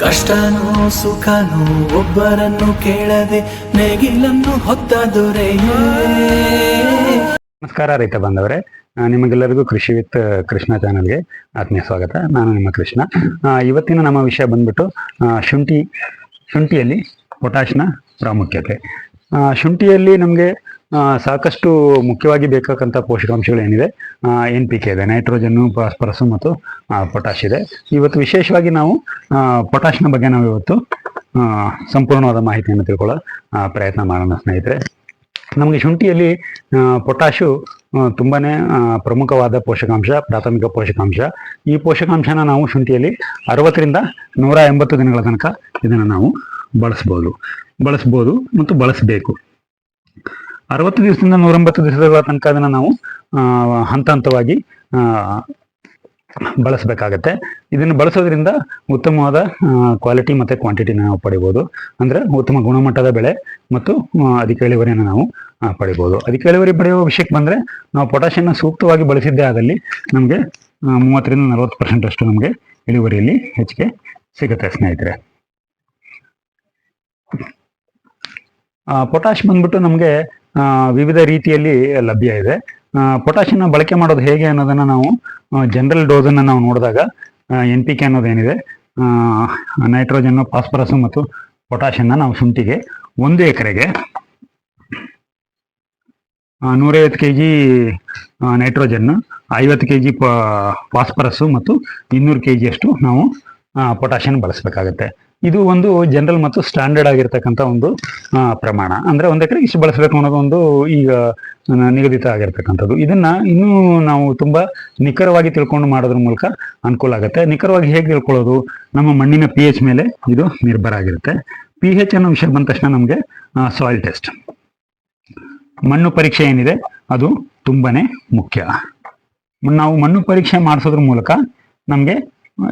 ಕಷ್ಟನೋ ಸುಖನೋ ಒಬ್ಬರನ್ನು ಕೇಳದೆ ನೇಗಿಲನ್ನು ಹೊತ್ತ ದೊರೆಯೇ. ನಮಸ್ಕಾರ ರೈತ ಬಾಂಧವರೇ. ಆ, ನಿಮಗೆಲ್ಲರಿಗೂ ಕೃಷಿ ವಿತ್ ಕೃಷ್ಣ ಚಾನಲ್ಗೆ ಆತ್ಮೀಯ ಸ್ವಾಗತ. ನಾನು ನಿಮ್ಮ ಕೃಷ್ಣ. ಇವತ್ತಿನ ನಮ್ಮ ವಿಷಯ ಬಂದ್ಬಿಟ್ಟು ಶುಂಠಿ ಶುಂಠಿಯಲ್ಲಿ ಪೊಟ್ಯಾಶ್ನ ಪ್ರಾಮುಖ್ಯತೆ. ಶುಂಠಿಯಲ್ಲಿ ನಮಗೆ ಸಾಕಷ್ಟು ಮುಖ್ಯವಾಗಿ ಬೇಕಾಗಂಥ ಪೋಷಕಾಂಶಗಳು ಏನಿದೆ ಎನ್ ಪಿ ಕೆ ಇದೆ ನೈಟ್ರೋಜನ್ನು ಫಾಸ್ಫರಸ್ ಮತ್ತು ಪೊಟ್ಯಾಶ್ ಇದೆ. ಇವತ್ತು ವಿಶೇಷವಾಗಿ ನಾವು ಪೊಟ್ಯಾಶ್ನ ಬಗ್ಗೆ ನಾವು ಇವತ್ತು ಸಂಪೂರ್ಣವಾದ ಮಾಹಿತಿಯನ್ನು ತಿಳ್ಕೊಳ್ಳೋ ಪ್ರಯತ್ನ ಮಾಡೋಣ ಸ್ನೇಹಿತರೆ. ನಮಗೆ ಶುಂಠಿಯಲ್ಲಿ ಪೊಟ್ಯಾಶು ಆ, ಪ್ರಮುಖವಾದ ಪೋಷಕಾಂಶ ಪ್ರಾಥಮಿಕ ಪೋಷಕಾಂಶ. ಈ ಪೋಷಕಾಂಶನ ನಾವು ಶುಂಠಿಯಲ್ಲಿ ಅರವತ್ತರಿಂದ ನೂರ ಎಂಬತ್ತು ದಿನಗಳ ತನಕ ಇದನ್ನು ನಾವು ಬಳಸ್ಬೋದು. ಬಳಸ್ಬೋದು ಮತ್ತು ಬಳಸಬೇಕು. ಅರವತ್ತು ದಿವಸದಿಂದ ನೂರೊಂಬತ್ತು ದಿವಸಗಳ ತನಕ ಅದನ್ನು ನಾವು ಹಂತ ಹಂತವಾಗಿ ಬಳಸಬೇಕಾಗತ್ತೆ. ಇದನ್ನು ಬಳಸೋದ್ರಿಂದ ಉತ್ತಮವಾದ ಕ್ವಾಲಿಟಿ ಮತ್ತು ಕ್ವಾಂಟಿಟಿನ ನಾವು ಪಡಿಬೋದು. ಅಂದರೆ ಉತ್ತಮ ಗುಣಮಟ್ಟದ ಬೆಳೆ ಮತ್ತು ಅಧಿಕ ಇಳುವರಿಯನ್ನು ನಾವು ಪಡಿಬೋದು. ಅಧಿಕ ಇಳುವರಿ ಪಡೆಯುವ ವಿಷಯಕ್ಕೆ ಬಂದರೆ ನಾವು ಪೊಟ್ಯಾಷಿಯನ್ನ ಸೂಕ್ತವಾಗಿ ಬಳಸಿದ್ದೇ ಆದಲ್ಲಿ ನಮಗೆ ಮೂವತ್ತರಿಂದ ನಲವತ್ತು ಪರ್ಸೆಂಟಷ್ಟು ನಮಗೆ ಇಳುವರಿಯಲ್ಲಿ ಹೆಚ್ಚಿಗೆ ಸಿಗುತ್ತೆ ಸ್ನೇಹಿತರೆ. ಪೊಟ್ಯಾಶ್ ಬಂದ್ಬಿಟ್ಟು ನಮಗೆ ವಿವಿಧ ರೀತಿಯಲ್ಲಿ ಲಭ್ಯ ಇದೆ. ಪೊಟ್ಯಾಷಿಯನ್ನ ಬಳಕೆ ಮಾಡೋದು ಹೇಗೆ ಅನ್ನೋದನ್ನ ನಾವು ಜನರಲ್ ಡೋಸನ್ನು ನಾವು ನೋಡಿದಾಗ ಎನ್ ಪಿ ಕೆ ಅನ್ನೋದೇನಿದೆ ನೈಟ್ರೋಜನ್ನು ಫಾಸ್ಫರಸ್ಸು ಮತ್ತು ಪೊಟ್ಯಾಷಿಯನ್ನ ನಾವು ಶುಂಠಿಗೆ ಒಂದು ಎಕರೆಗೆ ನೂರೈವತ್ತು ಕೆ ಜಿ ನೈಟ್ರೋಜನ್ನು ಐವತ್ತು ಕೆ ಜಿ ಫಾಸ್ಫರಸ್ಸು ಮತ್ತು ಇನ್ನೂರು ಕೆ ಜಿಯಷ್ಟು ನಾವು ಪೊಟ್ಯಾಷಿಯನ್ ಬಳಸಬೇಕಾಗತ್ತೆ. ಇದು ಒಂದು ಜನರಲ್ ಮತ್ತು ಸ್ಟ್ಯಾಂಡರ್ಡ್ ಆಗಿರ್ತಕ್ಕಂಥ ಒಂದು ಪ್ರಮಾಣ. ಅಂದ್ರೆ ಒಂದು ಎಕರೆಗೆ ಇಷ್ಟು ಬಳಸಬೇಕು ಅನ್ನೋದು ಒಂದು ಈಗ ನಿಗದಿತ ಆಗಿರ್ತಕ್ಕಂಥದ್ದು. ಇದನ್ನ ಇನ್ನೂ ನಾವು ತುಂಬಾ ನಿಖರವಾಗಿ ತಿಳ್ಕೊಂಡು ಮಾಡೋದ್ರ ಮೂಲಕ ಅನುಕೂಲ ಆಗುತ್ತೆ. ನಿಖರವಾಗಿ ಹೇಗೆ ತಿಳ್ಕೊಳ್ಳೋದು? ನಮ್ಮ ಮಣ್ಣಿನ ಪಿ ಎಚ್ ಮೇಲೆ ಇದು ನಿರ್ಭರ ಆಗಿರುತ್ತೆ. ಪಿ ಎಚ್ ಅನ್ನೋ ವಿಷಯ ಬಂದ ತಕ್ಷಣ ನಮಗೆ ಸಾಯಿಲ್ ಟೆಸ್ಟ್ ಮಣ್ಣು ಪರೀಕ್ಷೆ ಏನಿದೆ? ಅದು ತುಂಬಾನೇ ಮುಖ್ಯ. ನಾವು ಮಣ್ಣು ಪರೀಕ್ಷೆ ಮಾಡಿಸೋದ್ರ ಮೂಲಕ ನಮಗೆ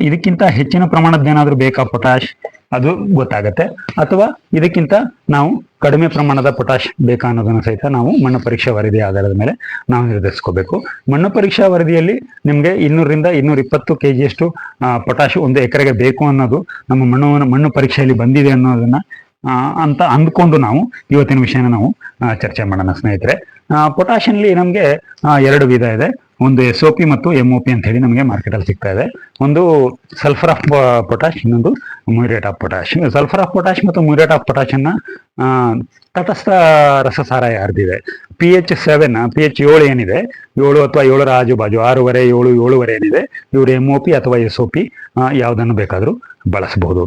ಇದಕ್ಕಿಂತ ಹೆಚ್ಚಿನ ಪ್ರಮಾಣದ ಏನಾದರೂ ಬೇಕಾ ಪೊಟ್ಯಾಶ್ ಅದು ಗೊತ್ತಾಗತ್ತೆ. ಅಥವಾ ಇದಕ್ಕಿಂತ ನಾವು ಕಡಿಮೆ ಪ್ರಮಾಣದ ಪೊಟ್ಯಾಶ್ ಬೇಕಾ ಅನ್ನೋದನ್ನು ಸಹಿತ ನಾವು ಮಣ್ಣು ಪರೀಕ್ಷಾ ವರದಿ ಆಧಾರದ ಮೇಲೆ ನಾವು ನಿರ್ಧರಿಸ್ಕೋಬೇಕು. ಮಣ್ಣು ಪರೀಕ್ಷಾ ವರದಿಯಲ್ಲಿ ನಿಮಗೆ ಇನ್ನೂರರಿಂದ ಇನ್ನೂರ ಇಪ್ಪತ್ತು ಕೆ ಜಿಯಷ್ಟು ಪೊಟ್ಯಾಶ್ ಒಂದು ಎಕರೆಗೆ ಬೇಕು ಅನ್ನೋದು ನಮ್ಮ ಮಣ್ಣು ಮಣ್ಣು ಪರೀಕ್ಷೆಯಲ್ಲಿ ಬಂದಿದೆ ಅನ್ನೋದನ್ನ ಅಂತ ಅಂದ್ಕೊಂಡು ನಾವು ಇವತ್ತಿನ ವಿಷಯನ ನಾವು ಚರ್ಚೆ ಮಾಡೋಣ ಸ್ನೇಹಿತರೆ. ಪೊಟ್ಯಾಷಿಯಲ್ಲಿ ನಮಗೆ ಎರಡು ವಿಧ ಇದೆ. ಒಂದು ಎಸ್ ಒ ಪಿ ಮತ್ತು ಎಂ ಒ ಪಿ ಅಂತ ಹೇಳಿ ನಮಗೆ ಮಾರ್ಕೆಟಲ್ಲಿ ಸಿಗ್ತಾ ಇದೆ. ಒಂದು ಸಲ್ಫರ್ ಆಫ್ ಪೊಟ್ಯಾಶ್ ಇನ್ನೊಂದು muriate of potash sulphur of potash ಮತ್ತು ಮ್ಯೂರೇಟ್ ಆಫ್ ಆ, ತಟಸ್ಥ ರಸಸಾರ ಯಾರ್ದಿದೆ? P H seven P H ಏಳು ಏನಿದೆ? ಏಳು ಅಥವಾ ಏಳರ ಆಜುಬಾಜು ಆರೂವರೆ ಏಳು ಏಳುವರೆ ಏನಿದೆ? ಇವರು ಎಂ ಒ ಪಿ ಅಥವಾ ಎಸ್ ಒ ಪಿ ಯಾವುದನ್ನು ಬೇಕಾದರೂ ಬಳಸಬಹುದು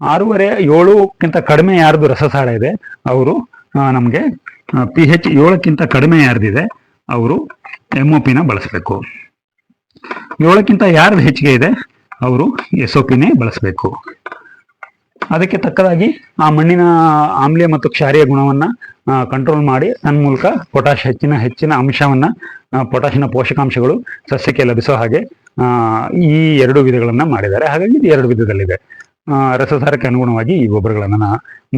ಆರೂವರೆ ಏಳುಕ್ಕಿಂತ ಕಡಿಮೆ ಯಾರ್ದು ರಸಸಾರ ಇದೆ? ಅವರು ನಮಗೆ ಪಿ ಹೆಚ್ ಏಳಕ್ಕಿಂತ ಕಡಿಮೆ ಯಾರ್ದಿದೆ? ಅವರು ಎಂ ಒ ಪಿನ ಬಳಸಬೇಕು. ಏಳಕ್ಕಿಂತ ಯಾರ್ದು ಹೆಚ್ಚಿಗೆ ಇದೆ? ಅವರು ಎಸ್ ಒ ಪಿನೇ ಬಳಸಬೇಕು. ಅದಕ್ಕೆ ತಕ್ಕದಾಗಿ ಆ ಮಣ್ಣಿನ ಆಮ್ಲೀಯ ಮತ್ತು ಕ್ಷಾರೀಯ ಗುಣವನ್ನ ಕಂಟ್ರೋಲ್ ಮಾಡಿ ತನ್ನ ಮೂಲಕ ಪೊಟ್ಯಾಶ್ ಹೆಚ್ಚಿನ ಹೆಚ್ಚಿನ ಅಂಶವನ್ನ ಪೊಟ್ಯಾಶಿನ ಪೋಷಕಾಂಶಗಳು ಸಸ್ಯಕ್ಕೆ ಲಭಿಸೋ ಹಾಗೆ ಈ ಎರಡು ವಿಧಗಳನ್ನ ಮಾಡಿದ್ದಾರೆ. ಹಾಗಾಗಿ ಇದು ಎರಡು ವಿಧದಲ್ಲಿದೆ. ರಸಸಾರಕ್ಕೆ ಅನುಗುಣವಾಗಿ ಈ ಗೊಬ್ಬರಗಳನ್ನ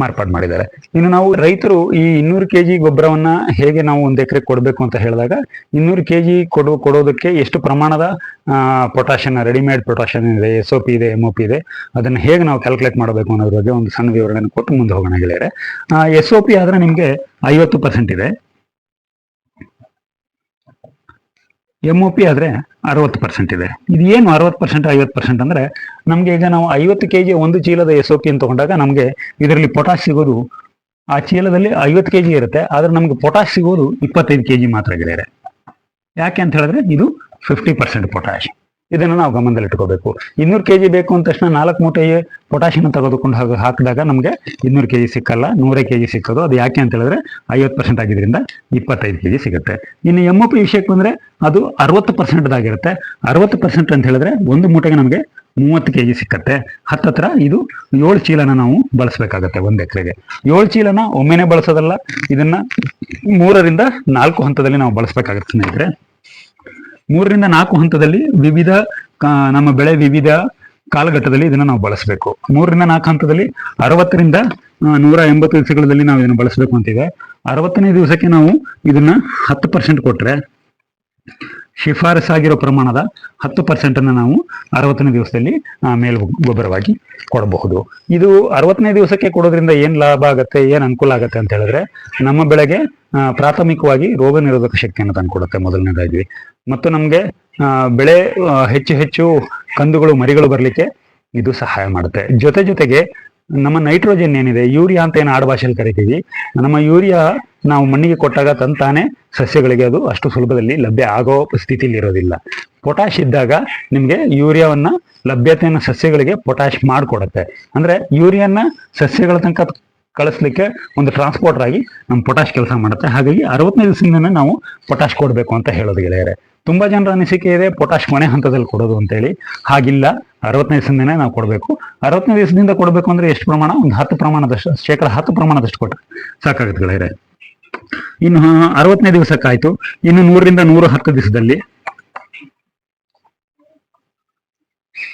ಮಾರ್ಪಾಡು ಮಾಡಿದ್ದಾರೆ. ಇನ್ನು ನಾವು ರೈತರು ಈ ಇನ್ನೂರು ಕೆ ಜಿ ಗೊಬ್ಬರವನ್ನ ಹೇಗೆ ನಾವು ಒಂದು ಎಕರೆ ಕೊಡಬೇಕು ಅಂತ ಹೇಳಿದಾಗ, ಇನ್ನೂರು ಕೆ ಜಿ ಕೊಡೋ, ಕೊಡೋದಕ್ಕೆ ಎಷ್ಟು ಪ್ರಮಾಣದ ಪೊಟ್ಯಾಷನ್ ರೆಡಿಮೇಡ್ ಪೊಟ್ಯಾಷನ್ ಇದೆ, ಎಸ್ ಒ ಪಿ ಇದೆ, ಎಂ ಒ ಪಿ ಇದೆ, ಅದನ್ನು ಹೇಗೆ ನಾವು ಕ್ಯಾಲ್ಕುಲೇಟ್ ಮಾಡಬೇಕು ಅನ್ನೋದ್ರ ಬಗ್ಗೆ ಒಂದು ಸಣ್ಣ ವಿವರಣೆಯನ್ನು ಕೊಟ್ಟು ಮುಂದೆ ಹೋಗೋಣ ಗೆಳೆಯರೆ. ಎಸ್ ಒ ಪಿ ಆದ್ರೆ ನಿಮಗೆ ಐವತ್ತು ಪರ್ಸೆಂಟ್ ಇದೆ. ಎಂ ಒ ಪಿ ಆದರೆ ಅರವತ್ತು ಪರ್ಸೆಂಟ್ ಇದೆ. ಇದು ಏನು ಅರವತ್ತು ಪರ್ಸೆಂಟ್ ಐವತ್ತು ಪರ್ಸೆಂಟ್ ಅಂದರೆ ನಮಗೆ ಈಗ ನಾವು ಐವತ್ತು ಕೆ ಜಿ ಒಂದು ಚೀಲದ ಎಸ್ ಒ ಪಿ ಅಂತ ತಗೊಂಡಾಗ ನಮಗೆ ಇದರಲ್ಲಿ ಪೊಟ್ಯಾಶ್ ಸಿಗೋದು ಆ ಚೀಲದಲ್ಲಿ ಐವತ್ತು ಕೆ ಜಿ ಇರುತ್ತೆ, ಆದರೆ ನಮಗೆ ಪೊಟ್ಯಾಶ್ ಸಿಗೋದು ಇಪ್ಪತ್ತೈದು ಕೆ ಜಿ ಮಾತ್ರ ಗೆಳೆಯರೆ ಯಾಕೆ ಅಂತ ಹೇಳಿದ್ರೆ ಇದು ಫಿಫ್ಟಿ ಪರ್ಸೆಂಟ್ ಪೊಟ್ಯಾಶ್ ಇದನ್ನು ನಾವು ಗಮನದಲ್ಲಿಟ್ಕೋಬೇಕು. ಇನ್ನೂರು ಕೆ ಜಿ ಬೇಕು ಅಂದ ತಕ್ಷಣ ನಾಲ್ಕು ಮೂಟೆ ಪೊಟ್ಯಾಶಿನ ತೆಗೆದುಕೊಂಡು ಹಾಗೆ ಹಾಕಿದಾಗ ನಮಗೆ ಇನ್ನೂರು ಕೆ ಜಿ ಸಿಕ್ಕಲ್ಲ, ನೂರೇ ಕೆ ಜಿ ಸಿಕ್ಕೋದು. ಅದು ಯಾಕೆ ಅಂತ ಹೇಳಿದ್ರೆ ಐವತ್ತು ಪರ್ಸೆಂಟ್ ಆಗಿದ್ರಿಂದ ಇಪ್ಪತ್ತೈದು ಕೆ ಜಿ ಸಿಗುತ್ತೆ. ಇನ್ನು ಎಂ ಒ ಪಿ ವಿಷಯಕ್ಕೆ ಬಂದರೆ ಅದು ಅರವತ್ತು ಪರ್ಸೆಂಟ್ದಾಗಿರುತ್ತೆ ಅರವತ್ತು ಪರ್ಸೆಂಟ್ ಅಂತ ಹೇಳಿದ್ರೆ ಒಂದು ಮೂಟೆಗೆ ನಮಗೆ ಮೂವತ್ತು ಕೆ ಜಿ ಸಿಕ್ಕತ್ತೆ. ಹತ್ತತ್ರ ಇದು ಏಳು ಚೀಲನ ನಾವು ಬಳಸಬೇಕಾಗತ್ತೆ ಒಂದು ಎಕರೆಗೆ. ಏಳು ಚೀಲನ ಒಮ್ಮೆನೆ ಬಳಸೋದಲ್ಲ, ಇದನ್ನ ಮೂರರಿಂದ ನಾಲ್ಕು ಹಂತದಲ್ಲಿ ನಾವು ಬಳಸಬೇಕಾಗತ್ತೆ ಸ್ನೇಹಿತರೆ. ಮೂರರಿಂದ ನಾಲ್ಕು ಹಂತದಲ್ಲಿ ವಿವಿಧ ನಮ್ಮ ಬೆಳೆ ವಿವಿಧ ಕಾಲಘಟ್ಟದಲ್ಲಿ ಇದನ್ನ ನಾವು ಬಳಸಬೇಕು. ಮೂರರಿಂದ ನಾಲ್ಕು ಹಂತದಲ್ಲಿ ಅರವತ್ತರಿಂದ ನೂರ ಎಂಬತ್ತು ದಿವಸಗಳಲ್ಲಿ ನಾವು ಇದನ್ನು ಬಳಸಬೇಕು ಅಂತಿದೆ. ಅರವತ್ತನೇ ದಿವಸಕ್ಕೆ ನಾವು ಇದನ್ನ ಹತ್ತು ಪರ್ಸೆಂಟ್ ಕೊಟ್ರೆ ಶಿಫಾರಸಾಗಿರೋ ಪ್ರಮಾಣದ ಹತ್ತು ಪರ್ಸೆಂಟನ್ನು ನಾವು ಅರವತ್ತನೇ ದಿವಸದಲ್ಲಿ ಮೇಲ್ ಗೊಬ್ಬರವಾಗಿ ಕೊಡಬಹುದು. ಇದು ಅರವತ್ತನೇ ದಿವಸಕ್ಕೆ ಕೊಡೋದ್ರಿಂದ ಏನು ಲಾಭ ಆಗುತ್ತೆ, ಏನು ಅನುಕೂಲ ಆಗುತ್ತೆ ಅಂತ ಹೇಳಿದ್ರೆ, ನಮ್ಮ ಬೆಳೆಗೆ ಪ್ರಾಥಮಿಕವಾಗಿ ರೋಗ ನಿರೋಧಕ ಶಕ್ತಿಯನ್ನು ತಂದುಕೊಡುತ್ತೆ ಮೊದಲನೇದಾಗಿ. ಮತ್ತು ನಮಗೆ ಬೆಳೆ ಹೆಚ್ಚು ಹೆಚ್ಚು ಕಂದುಗಳು, ಮರಿಗಳು ಬರಲಿಕ್ಕೆ ಇದು ಸಹಾಯ ಮಾಡುತ್ತೆ. ಜೊತೆ ಜೊತೆಗೆ ನಮ್ಮ ನೈಟ್ರೋಜನ್ ಏನಿದೆ, ಯೂರಿಯಾ ಅಂತ ಏನು ಆಡುಭಾಷೆಯಲ್ಲಿ ಕರಿತೀವಿ, ನಮ್ಮ ಯೂರಿಯಾ ನಾವು ಮಣ್ಣಿಗೆ ಕೊಟ್ಟಾಗ ತಂತಾನೆ ಸಸ್ಯಗಳಿಗೆ ಅದು ಅಷ್ಟು ಸುಲಭದಲ್ಲಿ ಲಭ್ಯ ಆಗೋ ಸ್ಥಿತಿಲಿ ಇರೋದಿಲ್ಲ. ಪೊಟ್ಯಾಶ್ ಇದ್ದಾಗ ನಿಮಗೆ ಯೂರಿಯಾವನ್ನ ಲಭ್ಯತೆಯನ್ನು ಸಸ್ಯಗಳಿಗೆ ಪೊಟ್ಯಾಶ್ ಮಾಡಿಕೊಡುತ್ತೆ. ಅಂದ್ರೆ ಯೂರಿಯಾನ ಸಸ್ಯಗಳ ತನಕ ಕಳಿಸ್ಲಿಕ್ಕೆ ಒಂದು ಟ್ರಾನ್ಸ್ಪೋರ್ಟರ್ ಆಗಿ ನಮ್ಮ ಪೊಟ್ಯಾಶ್ ಕೆಲಸ ಮಾಡುತ್ತೆ. ಹಾಗಾಗಿ ಅರವತ್ತನೇ ದಿವಸದಿಂದ ನಾವು ಪೊಟ್ಯಾಶ್ ಕೊಡಬೇಕು ಅಂತ ಹೇಳೋದು ಗೆಳೆಯರೆ. ತುಂಬಾ ಜನರ ಅನಿಸಿಕೆ ಇದೆ ಪೊಟ್ಯಾಶ್ ಮನೆ ಹಂತದಲ್ಲಿ ಕೊಡೋದು ಅಂತೇಳಿ. ಹಾಗಿಲ್ಲ, ಅರವತ್ತನೇ ದಿವಸದಿಂದನೇ ನಾವು ಕೊಡಬೇಕು. ಅರವತ್ತನೇ ದಿವಸದಿಂದ ಕೊಡಬೇಕು ಅಂದ್ರೆ ಎಷ್ಟು ಪ್ರಮಾಣ? ಒಂದು ಹತ್ತು ಪ್ರಮಾಣದಷ್ಟು, ಶೇಕಡ ಹತ್ತು ಪ್ರಮಾಣದಷ್ಟು ಕೊಟ್ಟರೆ ಸಾಕಾಗುತ್ತೆ ಗೆಳೆಯರೆ. ಇನ್ನು ಅರವತ್ತನೇ ದಿವಸಕ್ಕಾಯ್ತು. ಇನ್ನು ನೂರರಿಂದ ನೂರ ಹತ್ತು ದಿವಸದಲ್ಲಿ.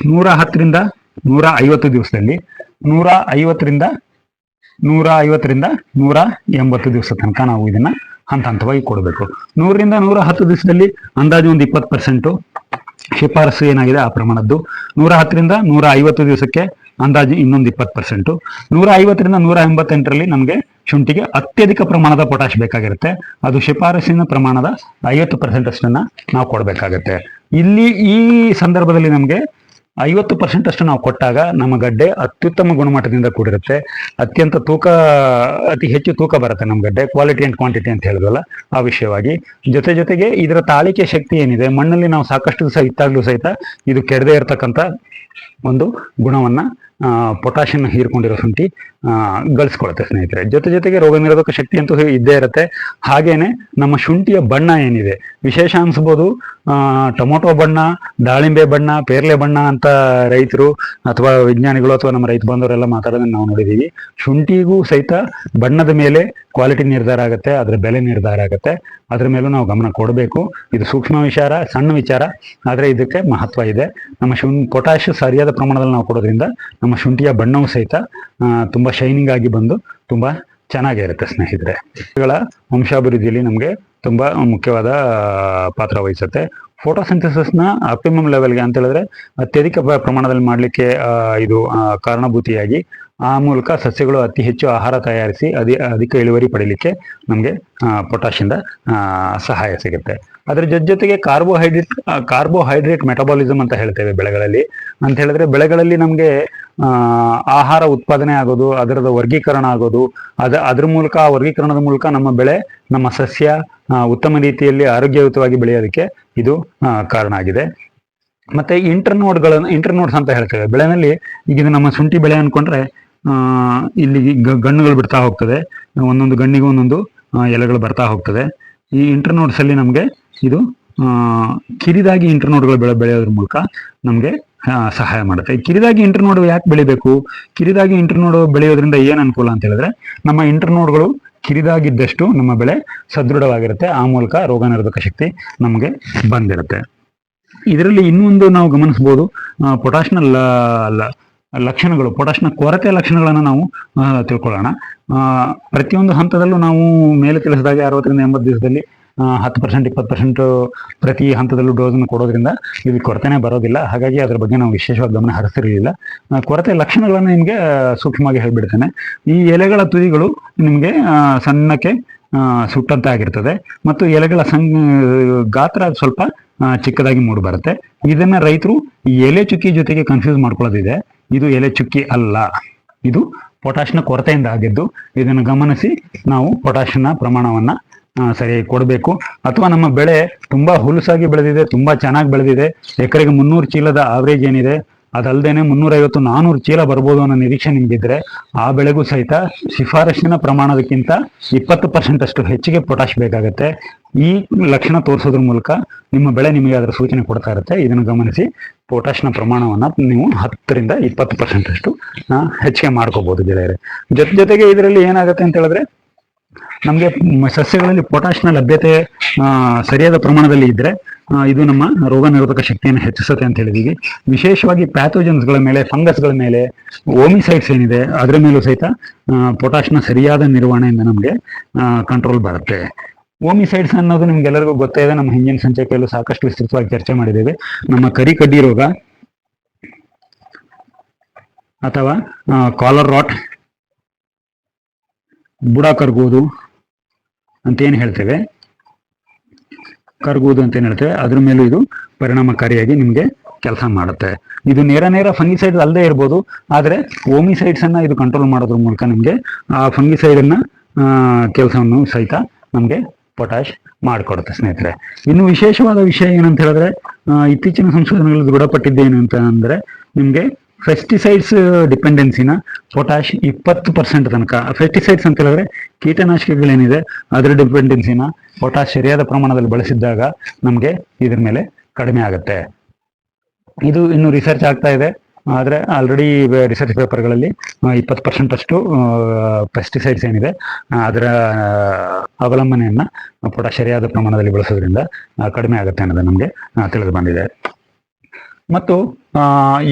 ನೂರ ಹತ್ತರಿಂದ ನೂರ ಐವತ್ತು ದಿವಸದಲ್ಲಿ. ನೂರ ಐವತ್ತರಿಂದ ನೂರ ಐವತ್ತರಿಂದ ನೂರ ಎಂಬತ್ತು ದಿವಸ ತನಕ ನಾವು ಇದನ್ನ ಹಂತ ಹಂತವಾಗಿ ಕೊಡಬೇಕು. ನೂರರಿಂದ ನೂರ ಹತ್ತು ದಿವಸದಲ್ಲಿ ಅಂದಾಜು ಒಂದು ಇಪ್ಪತ್ತು ಪರ್ಸೆಂಟು ಶಿಫಾರಸು ಏನಾಗಿದೆ ಆ ಪ್ರಮಾಣದ್ದು. ನೂರ ಹತ್ತರಿಂದ ನೂರ ಐವತ್ತು ದಿವಸಕ್ಕೆ ಅಂದಾಜು ಇನ್ನೊಂದು ಇಪ್ಪತ್ತು ಪರ್ಸೆಂಟು ನೂರ ಐವತ್ತರಿಂದ ನೂರ ಎಂಬತ್ತೆಂಟರಲ್ಲಿ ನಮಗೆ ಶುಂಠಿಗೆ ಅತ್ಯಧಿಕ ಪ್ರಮಾಣದ ಪೊಟ್ಯಾಶ್ ಬೇಕಾಗಿರುತ್ತೆ. ಅದು ಶಿಫಾರಸಿನ ಪ್ರಮಾಣದ ಐವತ್ತು ಪರ್ಸೆಂಟ್ ಅಷ್ಟನ್ನ ನಾವು ಕೊಡಬೇಕಾಗತ್ತೆ. ಇಲ್ಲಿ ಈ ಸಂದರ್ಭದಲ್ಲಿ ನಮಗೆ ಐವತ್ತು ಪರ್ಸೆಂಟ್ ಅಷ್ಟು ನಾವು ಕೊಟ್ಟಾಗ ನಮ್ಮ ಗಡ್ಡೆ ಅತ್ಯುತ್ತಮ ಗುಣಮಟ್ಟದಿಂದ ಕೂಡಿರುತ್ತೆ. ಅತ್ಯಂತ ತೂಕ, ಅತಿ ಹೆಚ್ಚು ತೂಕ ಬರುತ್ತೆ ನಮ್ಮ ಗಡ್ಡೆ ಕ್ವಾಲಿಟಿ ಅಂಡ್ ಕ್ವಾಂಟಿಟಿ ಅಂತ ಹೇಳಿದ್ವಲ್ಲ ಆ ವಿಷಯವಾಗಿ. ಜೊತೆ ಜೊತೆಗೆ ಇದರ ತಾಳಿಕೆ ಶಕ್ತಿ ಏನಿದೆ, ಮಣ್ಣಲ್ಲಿ ನಾವು ಸಾಕಷ್ಟು ಸಹ ಇತ್ತಾಗ್ಲೂ ಸಹಿತ ಇದು ಕೆಡದೇ ಇರತಕ್ಕಂಥ ಒಂದು ಗುಣವನ್ನ ಪೊಟ್ಯಾಷಿಯನ್ ಹೀರ್ಕೊಂಡಿರೋ ಶುಂಠಿ ಗಳಿಸ್ಕೊಳುತ್ತೆ ಸ್ನೇಹಿತರೆ. ಜೊತೆ ಜೊತೆಗೆ ರೋಗ ನಿರೋಧಕ ಶಕ್ತಿ ಅಂತೂ ಇದ್ದೇ ಇರುತ್ತೆ. ಹಾಗೇನೆ ನಮ್ಮ ಶುಂಠಿಯ ಬಣ್ಣ ಏನಿದೆ? ವಿಶೇಷ ಅನ್ಸ್ಬೋದು ಟೊಮೊಟೊ ಬಣ್ಣ, ದಾಳಿಂಬೆ ಬಣ್ಣ, ಪೇರ್ಲೆ ಬಣ್ಣ ಅಂತ ರೈತರು ಅಥವಾ ವಿಜ್ಞಾನಿಗಳು ಅಥವಾ ನಮ್ಮ ರೈತ ಬಾಂಧವರೆಲ್ಲ ಮಾತಾಡೋದನ್ನ ನಾವು ನೋಡಿದ್ದೀವಿ ಶುಂಠಿಗೂ ಸಹಿತ ಬಣ್ಣದ ಮೇಲೆ ಕ್ವಾಲಿಟಿ ನಿರ್ಧಾರ ಆಗುತ್ತೆ, ಅದರ ಬೆಲೆ ನಿರ್ಧಾರ ಆಗುತ್ತೆ. ಅದ್ರ ಮೇಲೂ ನಾವು ಗಮನ ಕೊಡಬೇಕು. ಇದು ಸೂಕ್ಷ್ಮ ವಿಚಾರ, ಸಣ್ಣ ವಿಚಾರ, ಆದರೆ ಇದಕ್ಕೆ ಮಹತ್ವ ಇದೆ. ನಮ್ಮ ಶುನ್ ಪೊಟ್ಯಾಶ್ ಸರಿಯಾದ ಪ್ರಮಾಣದಲ್ಲಿ ನಾವು ಕೊಡೋದ್ರಿಂದ ನಮ್ಮ ಶುಂಠಿಯ ಬಣ್ಣವು ಸಹಿತ ತುಂಬಾ ಶೈನಿಂಗ್ ಆಗಿ ಬಂದು ತುಂಬಾ ಚೆನ್ನಾಗಿರುತ್ತೆ ಸ್ನೇಹಿತರೆ. ಗಳ ವಂಶಾಭಿವೃದ್ಧಿಯಲ್ಲಿ ನಮಗೆ ತುಂಬಾ ಮುಖ್ಯವಾದ ಪಾತ್ರ ವಹಿಸುತ್ತೆ. ಫೋಟೋಸಿಂಥಸಿಸ್ನ ಅಪ್ಟಿಮಮ್ ಲೆವೆಲ್ಗೆ ಅಂತ ಹೇಳಿದ್ರೆ ಅತ್ಯಧಿಕ ಪ್ರಮಾಣದಲ್ಲಿ ಮಾಡಲಿಕ್ಕೆ ಇದು ಕಾರಣಭೂತಿಯಾಗಿ ಆ ಮೂಲಕ ಸಸ್ಯಗಳು ಅತಿ ಹೆಚ್ಚು ಆಹಾರ ತಯಾರಿಸಿ ಅದಿ, ಅಧಿಕ ಇಳುವರಿ ಪಡೀಲಿಕ್ಕೆ ನಮಗೆ ಪೊಟ್ಯಾಷಿಂದ ಸಹಾಯ ಸಿಗುತ್ತೆ. ಅದರ ಜೊತೆ ಜೊತೆಗೆ ಕಾರ್ಬೋಹೈಡ್ರೇಟ್ ಕಾರ್ಬೋಹೈಡ್ರೇಟ್ ಮೆಟಬಾಲಿಸಮ್ ಅಂತ ಹೇಳ್ತೇವೆ ಬೆಳೆಗಳಲ್ಲಿ. ಅಂತ ಹೇಳಿದ್ರೆ ಬೆಳೆಗಳಲ್ಲಿ ನಮಗೆ ಆಹಾರ ಉತ್ಪಾದನೆ ಆಗೋದು, ಅದರದ ವರ್ಗೀಕರಣ ಆಗೋದು, ಅದ, ಅದ್ರ ಮೂಲಕ ಆ ವರ್ಗೀಕರಣದ ಮೂಲಕ ನಮ್ಮ ಬೆಳೆ, ನಮ್ಮ ಸಸ್ಯ ಉತ್ತಮ ರೀತಿಯಲ್ಲಿ ಆರೋಗ್ಯಯುತವಾಗಿ ಬೆಳೆಯೋದಕ್ಕೆ ಇದು ಕಾರಣ ಆಗಿದೆ. ಮತ್ತೆ ಇಂಟರ್ನೋಡ್ಗಳನ್ನು, ಇಂಟರ್ನೋಡ್ಸ್ ಅಂತ ಹೇಳ್ತೇವೆ. ಬೆಳೆನಲ್ಲಿ ಈಗ ಇದು ನಮ್ಮ ಶುಂಠಿ ಬೆಳೆ ಅನ್ಕೊಂಡ್ರೆ ಇಲ್ಲಿ ಗಣ್ಣುಗಳು ಬಿಡ್ತಾ ಹೋಗ್ತದೆ. ಒಂದೊಂದು ಗಣ್ಣಿಗೆ ಒಂದೊಂದು ಎಲೆಗಳು ಬರ್ತಾ ಹೋಗ್ತದೆ. ಈ ಇಂಟರ್ನೋಡ್ಸ್ ಅಲ್ಲಿ ನಮಗೆ ಇದು ಕಿರಿದಾಗಿ ಇಂಟರ್ನೋಡ್ಗಳು ಬೆಳೆ ಬೆಳೆಯೋದ್ರ ಮೂಲಕ ನಮಗೆ ಸಹಾಯ ಮಾಡುತ್ತೆ. ಕಿರಿದಾಗಿ ಇಂಟರ್ನೋಡ್ ಯಾಕೆ ಬೆಳಿಬೇಕು? ಕಿರಿದಾಗಿ ಇಂಟರ್ನೋಡ್ ಬೆಳೆಯೋದ್ರಿಂದ ಏನು ಅನುಕೂಲ ಅಂತ ಹೇಳಿದ್ರೆ, ನಮ್ಮ ಇಂಟರ್ನೋಡ್ಗಳು ಕಿರಿದಾಗಿದ್ದಷ್ಟು ನಮ್ಮ ಬೆಳೆ ಸದೃಢವಾಗಿರುತ್ತೆ. ಆ ಮೂಲಕ ರೋಗ ನಿರೋಧಕ ಶಕ್ತಿ ನಮಗೆ ಬಂದಿರುತ್ತೆ. ಇದರಲ್ಲಿ ಇನ್ನೊಂದು ನಾವು ಗಮನಿಸಬಹುದು ಪೊಟಾಷ್ನ ಲಕ್ಷಣಗಳು ಪೊಟಾಷ್ನ ಕೊರತೆ ಲಕ್ಷಣಗಳನ್ನು ನಾವು ತಿಳ್ಕೊಳ್ಳೋಣ. ಪ್ರತಿಯೊಂದು ಹಂತದಲ್ಲೂ ನಾವು ಮೇಲೆ ತಿಳಿಸಿದಾಗ ಅರವತ್ತರಿಂದ ಎಂಬತ್ತು ದಿವಸದಲ್ಲಿ ಹತ್ತು ಪರ್ಸೆಂಟ್ ಇಪ್ಪತ್ತು ಪರ್ಸೆಂಟ್ ಪ್ರತಿ ಹಂತದಲ್ಲೂ ಡೋಸನ್ನು ಕೊಡೋದ್ರಿಂದ ಇದು ಕೊರತೆನೆ ಬರೋದಿಲ್ಲ. ಹಾಗಾಗಿ ಅದ್ರ ಬಗ್ಗೆ ನಾವು ವಿಶೇಷವಾಗಿ ಗಮನ ಹರಿಸಿರಲಿಲ್ಲ. ಕೊರತೆ ಲಕ್ಷಣಗಳನ್ನು ನಿಮಗೆ ಸೂಕ್ಷ್ಮವಾಗಿ ಹೇಳಿಬಿಡ್ತೇನೆ. ಈ ಎಲೆಗಳ ತುದಿಗಳು ನಿಮಗೆ ಸಣ್ಣಕ್ಕೆ ಸುಟ್ಟಂತೆ ಆಗಿರ್ತದೆ. ಮತ್ತು ಎಲೆಗಳ ಸಂ, ಗಾತ್ರ ಸ್ವಲ್ಪ ಚಿಕ್ಕದಾಗಿ ಮೂಡಿ ಬರುತ್ತೆ. ಇದನ್ನ ರೈತರು ಎಲೆ ಚುಕ್ಕಿ ಜೊತೆಗೆ ಕನ್ಫ್ಯೂಸ್ ಮಾಡ್ಕೊಳ್ಳೋದಿದೆ. ಇದು ಎಲೆ ಚುಕ್ಕಿ ಅಲ್ಲ. ಇದು ಪೊಟ್ಯಾಷ್ನ ಕೊರತೆಯಿಂದ ಆಗಿದ್ದು ಇದನ್ನು ಗಮನಿಸಿ ನಾವು ಪೊಟ್ಯಾಷ್ನ ಪ್ರಮಾಣವನ್ನ ಸರಿಯಾಗಿ ಕೊಡಬೇಕು. ಅಥವಾ ನಮ್ಮ ಬೆಳೆ ತುಂಬಾ ಹುಲುಸಾಗಿ ಬೆಳೆದಿದೆ, ತುಂಬಾ ಚೆನ್ನಾಗಿ ಬೆಳೆದಿದೆ. ಎಕರೆಗೆ ಮುನ್ನೂರು ಚೀಲದ ಆವರೇಜ್ ಏನಿದೆ, ಅದಲ್ದೇನೆ ಮುನ್ನೂರೈವತ್ತು, ನಾನೂರು ಚೀಲ ಬರ್ಬೋದು ಅನ್ನೋ ನಿರೀಕ್ಷೆ ನಿಮ್ಗಿದ್ರೆ, ಆ ಬೆಳೆಗೂ ಸಹಿತ ಶಿಫಾರಸ್ಸಿನ ಪ್ರಮಾಣದಕ್ಕಿಂತ ಇಪ್ಪತ್ತು ಪರ್ಸೆಂಟ್ ಅಷ್ಟು ಹೆಚ್ಚಿಗೆ ಪೊಟ್ಯಾಶ್ ಬೇಕಾಗುತ್ತೆ. ಈ ಲಕ್ಷಣ ತೋರಿಸೋದ್ರ ಮೂಲಕ ನಿಮ್ಮ ಬೆಳೆ ನಿಮಗೆ ಅದರ ಸೂಚನೆ ಕೊಡ್ತಾ ಇರುತ್ತೆ. ಇದನ್ನು ಗಮನಿಸಿ ಪೊಟ್ಯಾಶ್ನ ಪ್ರಮಾಣವನ್ನು ನೀವು ಹತ್ತರಿಂದ ಇಪ್ಪತ್ತು ಪರ್ಸೆಂಟ್ ಅಷ್ಟು ಹೆಚ್ಚಿಗೆ ಮಾಡ್ಕೋಬಹುದು ಗೆಳೆಯರೆ. ಜೊತೆ ಜೊತೆಗೆ ಇದರಲ್ಲಿ ಏನಾಗುತ್ತೆ ಅಂತ ಹೇಳಿದ್ರೆ ನಮಗೆ ಸಸ್ಯಗಳಲ್ಲಿ ಪೊಟ್ಯಾಶ್ನ ಲಭ್ಯತೆ ಸರಿಯಾದ ಪ್ರಮಾಣದಲ್ಲಿ ಇದ್ದರೆ ಇದು ನಮ್ಮ ರೋಗ ನಿರೋಧಕ ಶಕ್ತಿಯನ್ನು ಹೆಚ್ಚಿಸುತ್ತೆ ಅಂತ ಹೇಳಿದೀವಿ. ವಿಶೇಷವಾಗಿ ಪ್ಯಾಥೋಜನ್ಸ್ಗಳ ಮೇಲೆ ಫಂಗಸ್ಗಳ ಮೇಲೆ ಓಮಿಸೈಡ್ಸ್ ಏನಿದೆ, ಅದರ ಮೇಲೂ ಸಹಿತ ಪೊಟ್ಯಾಶ್ನ ಸರಿಯಾದ ನಿರ್ವಹಣೆಯಿಂದ ನಮಗೆ ಕಂಟ್ರೋಲ್ ಬರುತ್ತೆ. ಓಮಿಸೈಡ್ಸ್ ಅನ್ನೋದು ನಿಮ್ಗೆಲ್ಲರಿಗೂ ಗೊತ್ತೇ ಇದೆ, ನಮ್ಮ ಹಿಂದಿನ ಸಂಚಿಕೆಯಲ್ಲೂ ಸಾಕಷ್ಟು ವಿಸ್ತೃತವಾಗಿ ಚರ್ಚೆ ಮಾಡಿದ್ದೇವೆ. ನಮ್ಮ ಕರಿ ಕಡ್ಡಿ ರೋಗ, ಅಥವಾ ಕಾಲರ್ ರಾಟ್ ಬುಡ ಕರ್ಗೋದು ಅಂತೇನು ಹೇಳ್ತೇವೆ. ಕರ್ಗೋದು ಅಂತ ಏನು ಹೇಳ್ತೇವೆ. ಅದ್ರ ಮೇಲೂ ಇದು ಪರಿಣಾಮಕಾರಿಯಾಗಿ ನಿಮಗೆ ಕೆಲಸ ಮಾಡುತ್ತೆ. ಇದು ನೇರ ನೇರ ಫಂಗಿಸೈಡ್ ಅಲ್ಲದೆ ಇರ್ಬೋದು. ಆದರೆ ಓಮಿಸೈಡ್ಸ್ ಅನ್ನ ಇದು ಕಂಟ್ರೋಲ್ ಮಾಡೋದ್ರ ಮೂಲಕ ನಿಮಗೆ ಆ ಫಂಗಿಸೈಡ್ ಅನ್ನ ಕೆಲಸವನ್ನು ಸಹಿತ ನಮಗೆ ಪೊಟ್ಯಾಶ್ ಮಾಡಿಕೊಡುತ್ತೆ ಸ್ನೇಹಿತರೆ. ಇನ್ನು ವಿಶೇಷವಾದ ವಿಷಯ ಏನಂತ ಹೇಳಿದ್ರೆ ಇತ್ತೀಚಿನ ಸಂಶೋಧನೆಗಳಲ್ಲಿ ದೃಢಪಟ್ಟಿದ್ದೇನು ಅಂತ ಅಂದ್ರೆ ನಿಮಗೆ ಫೆಸ್ಟಿಸೈಡ್ಸ್ ಡಿಪೆಂಡೆನ್ಸಿನ ಪೊಟ್ಯಾಶ್ ಇಪ್ಪತ್ತು ಪರ್ಸೆಂಟ್ ತನಕ. ಫೆಸ್ಟಿಸೈಡ್ಸ್ ಅಂತ ಹೇಳಿದ್ರೆ ಕೀಟನಾಶಕಗಳೇನಿದೆ, ಅದರ ಡಿಪೆಂಡೆನ್ಸಿನ ಪೊಟ್ಯಾಶ್ ಸರಿಯಾದ ಪ್ರಮಾಣದಲ್ಲಿ ಬಳಸಿದ್ದಾಗ ನಮಗೆ ಇದ್ರ ಮೇಲೆ ಕಡಿಮೆ ಆಗುತ್ತೆ. ಇದು ಇನ್ನು ರಿಸರ್ಚ್ ಆಗ್ತಾ ಇದೆ. ಆದರೆ ಆಲ್ರೆಡಿ ರಿಸರ್ಚ್ ಪೇಪರ್ಗಳಲ್ಲಿ ಇಪ್ಪತ್ತು ಪರ್ಸೆಂಟ್ ಅಷ್ಟು ಪೆಸ್ಟಿಸೈಡ್ಸ್ ಏನಿದೆ ಅದರ ಅವಲಂಬನೆಯನ್ನು ಪೊಟ್ಯಾಶ್ ಸರಿಯಾದ ಪ್ರಮಾಣದಲ್ಲಿ ಬಳಸೋದ್ರಿಂದ ಕಡಿಮೆ ಆಗುತ್ತೆ ಅನ್ನೋದು ನಮಗೆ ತಿಳಿದು ಬಂದಿದೆ. ಮತ್ತು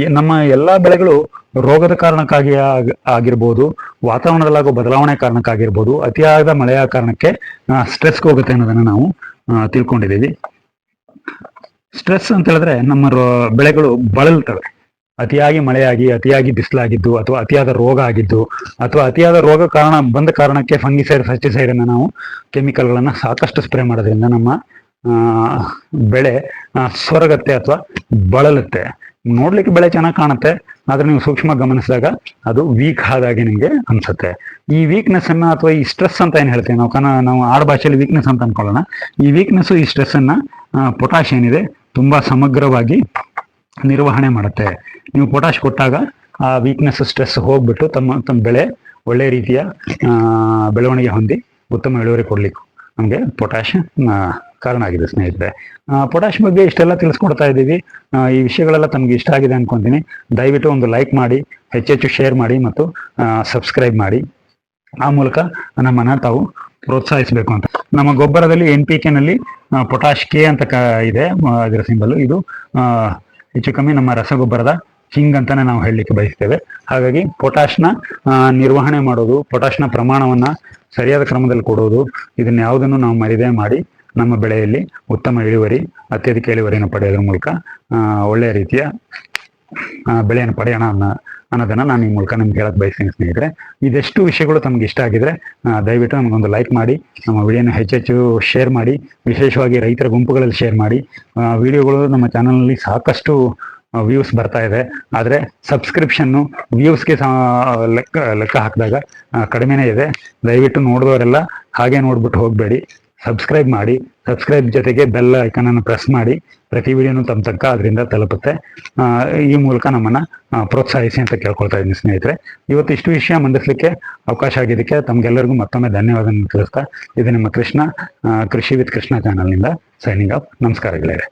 ನಮ್ಮ ಎಲ್ಲಾ ಬೆಳೆಗಳು ರೋಗದ ಕಾರಣಕ್ಕಾಗಿ ಆಗ್- ಆಗಿರ್ಬೋದು ವಾತಾವರಣದಲ್ಲಾಗೋ ಬದಲಾವಣೆ ಕಾರಣಕ್ಕಾಗಿರ್ಬೋದು, ಅತಿಯಾದ ಮಳೆಯ ಕಾರಣಕ್ಕೆ ಸ್ಟ್ರೆಸ್ಗೆ ಹೋಗುತ್ತೆ ಅನ್ನೋದನ್ನ ನಾವು ತಿಳ್ಕೊಂಡಿದ್ದೀವಿ. ಸ್ಟ್ರೆಸ್ ಅಂತ ಹೇಳಿದ್ರೆ ನಮ್ಮ ಬೆಳೆಗಳು ಬಳಲ್ತವೆ. ಅತಿಯಾಗಿ ಮಳೆಯಾಗಿ, ಅತಿಯಾಗಿ ಬಿಸಿಲಾಗಿದ್ದು, ಅಥವಾ ಅತಿಯಾದ ರೋಗ ಆಗಿದ್ದು, ಅಥವಾ ಅತಿಯಾದ ರೋಗ ಕಾರಣ ಬಂದ ಕಾರಣಕ್ಕೆ ಫಂಗಿಸೈಡ್ ಫೆಸ್ಟಿಸೈಡ್ ಅನ್ನ ನಾವು ಕೆಮಿಕಲ್ಗಳನ್ನ ಸಾಕಷ್ಟು ಸ್ಪ್ರೇ ಮಾಡೋದ್ರಿಂದ ನಮ್ಮ ಬೆಳೆ ಸೊರಗತ್ತೆ ಅಥವಾ ಬಳಲುತ್ತೆ. ನೋಡ್ಲಿಕ್ಕೆ ಬೆಳೆ ಚೆನ್ನಾಗಿ ಕಾಣುತ್ತೆ, ಆದ್ರೆ ನೀವು ಸೂಕ್ಷ್ಮ ಗಮನಿಸಿದಾಗ ಅದು ವೀಕ್ ಆದಾಗೆ ನಿಮಗೆ ಅನ್ಸುತ್ತೆ. ಈ ವೀಕ್ನೆಸ್ ಅನ್ನ ಅಥವಾ ಈ ಸ್ಟ್ರೆಸ್ ಅಂತ ಏನ್ ಹೇಳ್ತೀವಿ? ನಾವು ಕನ ನಾವು ಆಡ ಭಾಷೆಯಲ್ಲಿ ವೀಕ್ನೆಸ್ ಅಂತ ಅನ್ಕೊಳ್ಳೋಣ. ಈ ವೀಕ್ನೆಸ್ ಈ ಸ್ಟ್ರೆಸ್ ಅನ್ನ ಪೊಟ್ಯಾಶ್ ಏನಿದೆ, ತುಂಬಾ ಸಮಗ್ರವಾಗಿ ನಿರ್ವಹಣೆ ಮಾಡುತ್ತೆ. ನೀವು ಪೊಟ್ಯಾಶ್ ಕೊಟ್ಟಾಗ ಆ ವೀಕ್ನೆಸ್ ಸ್ಟ್ರೆಸ್ ಹೋಗ್ಬಿಟ್ಟು ತಮ್ಮ ತಮ್ಮ ಬೆಳೆ ಒಳ್ಳೆ ರೀತಿಯ ಬೆಳವಣಿಗೆ ಹೊಂದಿ ಉತ್ತಮ ಇಳುವರಿ ಕೊಡ್ಲಿಕ್ಕೆ. ನಮಗೆ ಪೊಟ್ಯಾಶ್ ಕಾರಣ ಆಗಿದೆ, ಸ್ನೇಹಿತರೆ. ಪೊಟ್ಯಾಶ್ ಬಗ್ಗೆ ಇಷ್ಟೆಲ್ಲ ತಿಳಿಸ್ಕೊಡ್ತಾ ಇದ್ದೀವಿ. ಈ ವಿಷಯಗಳೆಲ್ಲ ತಮಗೆ ಇಷ್ಟ ಆಗಿದೆ ಅನ್ಕೊಂತೀನಿ. ದಯವಿಟ್ಟು ಒಂದು ಲೈಕ್ ಮಾಡಿ, ಹೆಚ್ಚೆಚ್ಚು ಶೇರ್ ಮಾಡಿ ಮತ್ತು ಸಬ್ಸ್ಕ್ರೈಬ್ ಮಾಡಿ. ಆ ಮೂಲಕ ನಮ್ಮನ್ನ ತಾವು ಪ್ರೋತ್ಸಾಹಿಸಬೇಕು ಅಂತ. ನಮ್ಮ ಗೊಬ್ಬರದಲ್ಲಿ ಎನ್ ಪಿ ಕೆನಲ್ಲಿ ಪೊಟಾಶ್ ಕೆ ಅಂತ ಕ, ಇದೆ ಇದರ ಸಿಂಬಲ್ ಇದು ಹೆಚ್ಚು ಕಮ್ಮಿ ನಮ್ಮ ರಸಗೊಬ್ಬರದ ಕಿಂಗ್ ಅಂತಾನೆ ನಾವು ಹೇಳಲಿಕ್ಕೆ ಬಯಸ್ತೇವೆ. ಹಾಗಾಗಿ ಪೊಟಾಶ್ನ ನಿರ್ವಹಣೆ ಮಾಡೋದು ಪೊಟಾಶ್ನ ಪ್ರಮಾಣವನ್ನ ಸರಿಯಾದ ಕ್ರಮದಲ್ಲಿ ಕೊಡೋದು, ಇದನ್ನ ಯಾವುದನ್ನು ನಾವು ಮರಿದೇ ಮಾಡಿ ನಮ್ಮ ಬೆಳೆಯಲ್ಲಿ ಉತ್ತಮ ಇಳುವರಿ, ಅತ್ಯಧಿಕ ಇಳುವರಿಯನ್ನು ಪಡೆಯೋದ್ರ ಮೂಲಕ ಒಳ್ಳೆಯ ರೀತಿಯ ಬೆಳೆಯನ್ನು ಪಡೆಯೋಣ ಅನ್ನೋ, ಅನ್ನೋದನ್ನ ನಾನು ಈ ಮೂಲಕ ನಿಮ್ಗೆ ಹೇಳಕ್ ಬಯಸ್ತೀನಿ ಸ್ನೇಹಿತರೆ. ಇದೆಷ್ಟು ವಿಷಯಗಳು ತಮ್ಗೆ ಇಷ್ಟ ಆಗಿದ್ರೆ ದಯವಿಟ್ಟು ನಮಗೊಂದು ಲೈಕ್ ಮಾಡಿ, ನಮ್ಮ ವಿಡಿಯೋನ ಹೆಚ್ಚೆಚ್ಚು ಶೇರ್ ಮಾಡಿ, ವಿಶೇಷವಾಗಿ ರೈತರ ಗುಂಪುಗಳಲ್ಲಿ ಶೇರ್ ಮಾಡಿ. ವಿಡಿಯೋಗಳು ನಮ್ಮ ಚಾನಲ್ನಲ್ಲಿ ಸಾಕಷ್ಟು ವ್ಯೂಸ್ ಬರ್ತಾ ಇದೆ. ಆದರೆ ಸಬ್ಸ್ಕ್ರಿಪ್ಷನ್ನು ವ್ಯೂಸ್ಗೆ ಲೆಕ್ಕ ಲೆಕ್ಕ ಹಾಕಿದಾಗ ಕಡಿಮೆನೇ ಇದೆ. ದಯವಿಟ್ಟು ನೋಡಿದವರೆಲ್ಲ ಹಾಗೆ ನೋಡ್ಬಿಟ್ಟು ಹೋಗಬೇಡಿ. ಸಬ್ಸ್ಕ್ರೈಬ್ ಮಾಡಿ ಸಬ್ಸ್ಕ್ರೈಬ್ ಜೊತೆಗೆ ಬೆಲ್ ಐಕನನ್ನು ಪ್ರೆಸ್ ಮಾಡಿ. ಪ್ರತಿ ವಿಡಿಯೋನು ತಮ್ಮ ತನಕ ಅದರಿಂದ ತಲುಪುತ್ತೆ. ಈ ಮೂಲಕ ನಮ್ಮನ್ನ ಪ್ರೋತ್ಸಾಹಿಸಿ ಅಂತ ಕೇಳ್ಕೊಳ್ತಾ ಇದ್ದೀನಿ ಸ್ನೇಹಿತರೆ. ಇವತ್ತು ಇಷ್ಟು ವಿಷಯ ಮಂಡಿಸ್ಲಿಕ್ಕೆ ಅವಕಾಶ ಆಗಿದ್ದಕ್ಕೆ ತಮ್ಗೆಲ್ಲರಿಗೂ ಮತ್ತೊಮ್ಮೆ ಧನ್ಯವಾದ ತಿಳಿಸ್ತಾ ಇದು ನಿಮ್ಮ ಕೃಷ್ಣ ಕೃಷಿ ವಿತ್ ಕೃಷ್ಣ ಚಾನಲ್ನಿಂದ ಸೈನಿಂಗ್ ಅಪ್ ನಮಸ್ಕಾರ ಗೆಳೆಯರೆ